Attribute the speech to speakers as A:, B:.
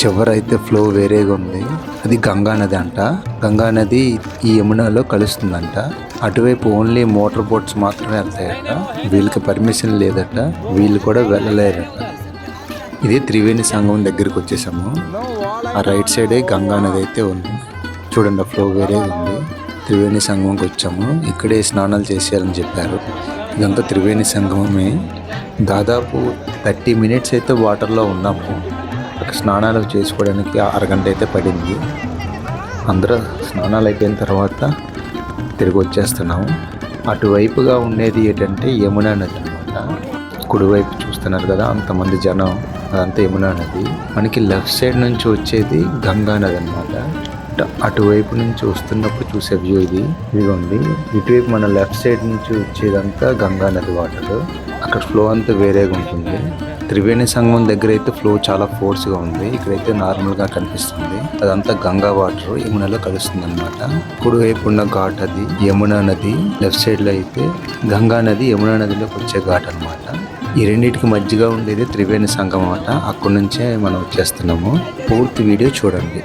A: చివర అయితే ఫ్లో వేరేగా ఉంది. అది గంగా నది అంట. గంగా నది ఈ యమునాలో కలుస్తుందంట. అటువైపు ఓన్లీ మోటార్ బోట్స్ మాత్రమే వెళ్తాయట వీళ్ళకి పర్మిషన్ లేదట. వీళ్ళు కూడా వెళ్ళలేరట. ఇది త్రివేణి సంఘం దగ్గరికి వచ్చేసాము. ఆ రైట్ సైడే గంగా నది అయితే ఉంది. చూడండి ఆ ఫ్లో వేరే ఉంది. త్రివేణి సంగమంకి వచ్చాము. ఇక్కడే స్నానాలు చేసేయాలని చెప్పారు. ఇదంతా త్రివేణి సంగమమే. దాదాపు థర్టీ మినిట్స్ అయితే వాటర్లో ఉన్నాము. స్నానాలు చేసుకోవడానికి అరగంట అయితే పడింది. అందరూ స్నానాలు అయిపోయిన తర్వాత తిరిగి వచ్చేస్తున్నాము. అటువైపుగా ఉండేది ఏంటంటే యమునా నది అనమాట కుడివైపు చూస్తున్నారు కదా అంతమంది జనం. అదంతా యమునా నది. మనకి లెఫ్ట్ సైడ్ నుంచి వచ్చేది గంగా నది అనమాట అటువైపు నుంచి వస్తున్నప్పుడు చూసే వ్యూ ఇది. ఇదిగోండి ఇటువైపు మన లెఫ్ట్ సైడ్ నుంచి వచ్చేదంతా గంగా నది వాటర్. అక్కడ ఫ్లో అంతా వేరేగా ఉంటుంది. త్రివేణి సంగమం దగ్గర అయితే ఫ్లో చాలా ఫోర్స్గా ఉంది. ఇక్కడైతే నార్మల్గా కనిపిస్తుంది. అదంతా గంగా వాటర్ యమునలో కలుస్తుంది అనమాట కుడివైపు ఉన్న ఘాట్ అది యమునా నది లెఫ్ట్ సైడ్లో అయితే గంగా నది యమునా నదిలోకి వచ్చే ఘాట్ అన్నమాట. ఈ రెండింటికి మధ్యగా ఉండేది త్రివేణి సంగమం అన్నమాట అక్కడి నుంచే మనం వచ్చేస్తున్నాము. పూర్తి వీడియో చూడండి.